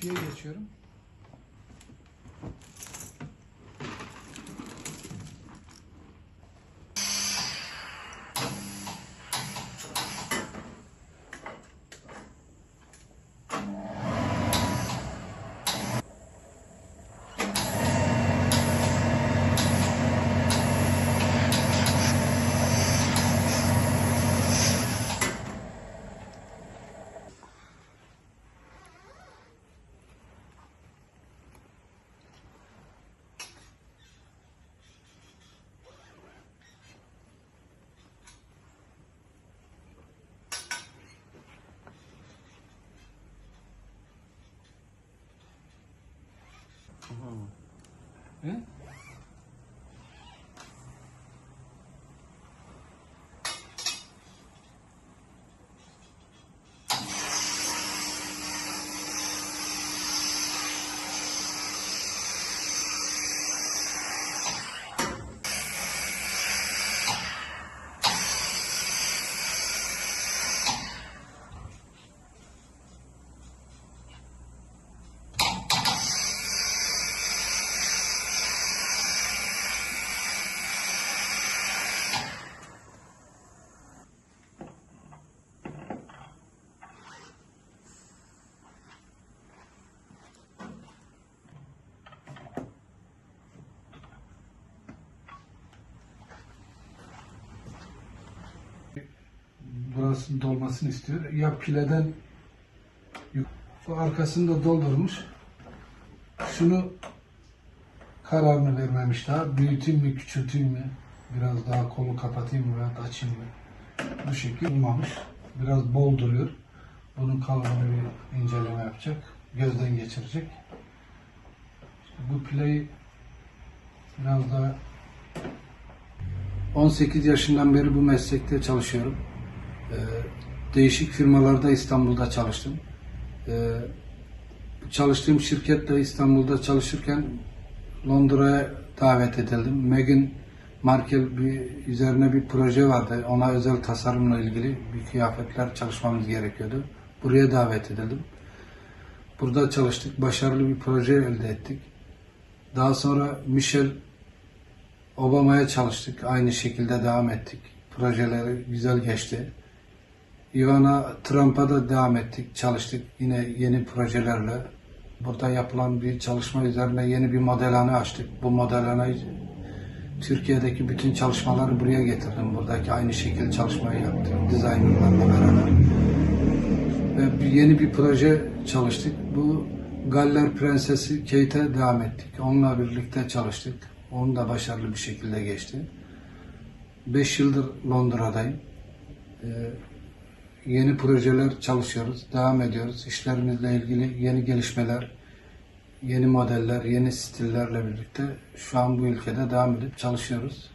kutuya geçiyorum. 응? Burasının dolmasını istiyor. Ya pileden arkasını da doldurmuş. Şunu kararını vermemiş daha. Büyüteyim mi, küçülteyim mi? Biraz daha kolu kapatayım mı veya açayım mı? Bu şekil olmamış. Biraz bol duruyor. Bunun kalıbını bir inceleme yapacak. Gözden geçirecek. Bu pilayı biraz daha 18 yaşından beri bu meslekte çalışıyorum. Değişik firmalarda İstanbul'da çalıştım. Ee, çalıştığım şirketle İstanbul'da çalışırken Londra'ya davet edildim. Meghan Markle bir üzerine bir proje vardı. Ona özel tasarımla ilgili bir kıyafetler çalışmamız gerekiyordu. Buraya davet edildim. Burada çalıştık. Başarılı bir proje elde ettik. Daha sonra Michelle Obama'ya çalıştık. Aynı şekilde devam ettik. Projeleri güzel geçti. Ivana Trump'a da devam ettik, çalıştık yine yeni projelerle. Burada yapılan bir çalışma üzerine yeni bir modelhane açtık. Bu modelhaneyi Türkiye'deki bütün çalışmaları buraya getirdim. Buradaki aynı şekilde çalışmayı yaptım. Designerlarla beraber. Ve bir, yeni bir proje çalıştık. Bu Galler Prensesi Kate'e devam ettik. Onunla birlikte çalıştık. Onu da başarılı bir şekilde geçti. 5 yıldır Londra'dayım. Ee, yeni projeler çalışıyoruz, devam ediyoruz. İşlerimizle ilgili yeni gelişmeler, yeni modeller, yeni stillerle birlikte şu an bu ülkede devam edip çalışıyoruz.